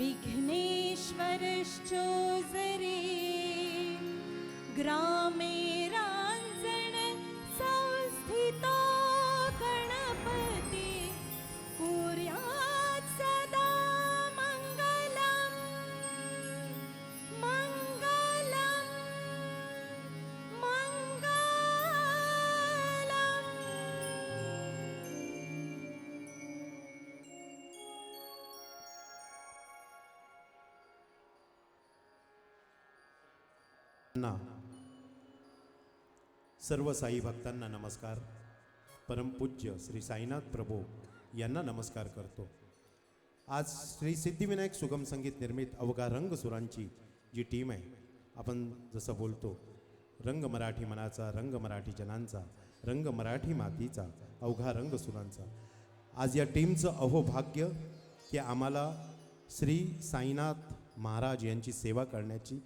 विघ्नेश्वरश्चोरे ग्रामे ना सर्व साई भक्तांना नमस्कार. परमपूज्य श्री साईनाथ प्रभू यांना नमस्कार करतो. आज श्री सिद्धिविनायक सुगम संगीत निर्मित अवघा रंगसुरांची जी टीम आहे आपण जसं बोलतो रंग मराठी मनाचा रंग मराठी जनांचा रंग मराठी मातीचा अवघा रंगसुरांचा आज या टीमचं अहोभाग्य की आम्हाला श्री साईनाथ महाराज यांची सेवा करण्याची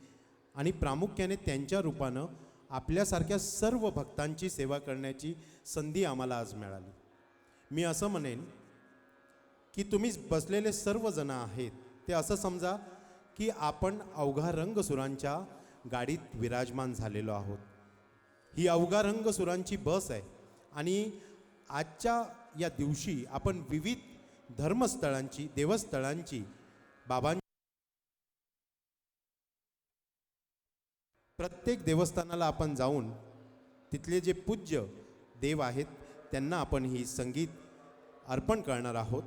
आणि प्रामुख्याने त्यांच्या रूपानं आपल्यासारख्या सर्व भक्तांची सेवा करण्याची संधी आम्हाला आज मिळाली. मी असं म्हणेन की तुम्ही बसलेले सर्वजण आहेत ते असं समजा की आपण अवघा रंगसुरांच्या गाडीत विराजमान झालेलो आहोत. ही अवघा रंगसुरांची बस आहे आणि आजच्या या दिवशी आपण विविध धर्मस्थळांची देवस्थळांची बाबां प्रत्येक देवस्थानाला आपण जाऊन तिथले जे पूज्य देव आहेत त्यांना आपण ही संगीत अर्पण करणार आहोत.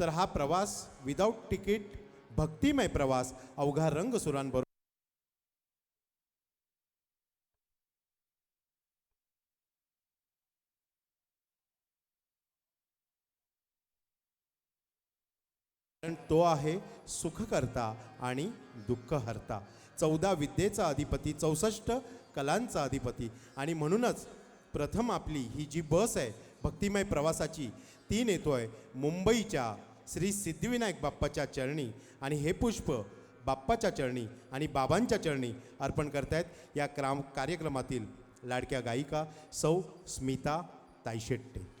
तर हा प्रवास विदाऊट तिकीट भक्तिमय प्रवास अवघा रंग कारण तो आहे सुखकर्ता आणि दुःखहर्ता. चौदा विद्येचा अधिपती चौसष्ट कलांचा अधिपती. आणि म्हणूनच प्रथम आपली ही जी बस आहे भक्तिमय प्रवासाची ती नेतो आहे मुंबईच्या श्री सिद्धिविनायक बाप्पाच्या चरणी. आणि हे पुष्प बाप्पाच्या चरणी आणि बाबांच्या चरणी अर्पण करतायत या क्राम कार्यक्रमातील लाडक्या गायिका सौ स्मिता तायशेट्टे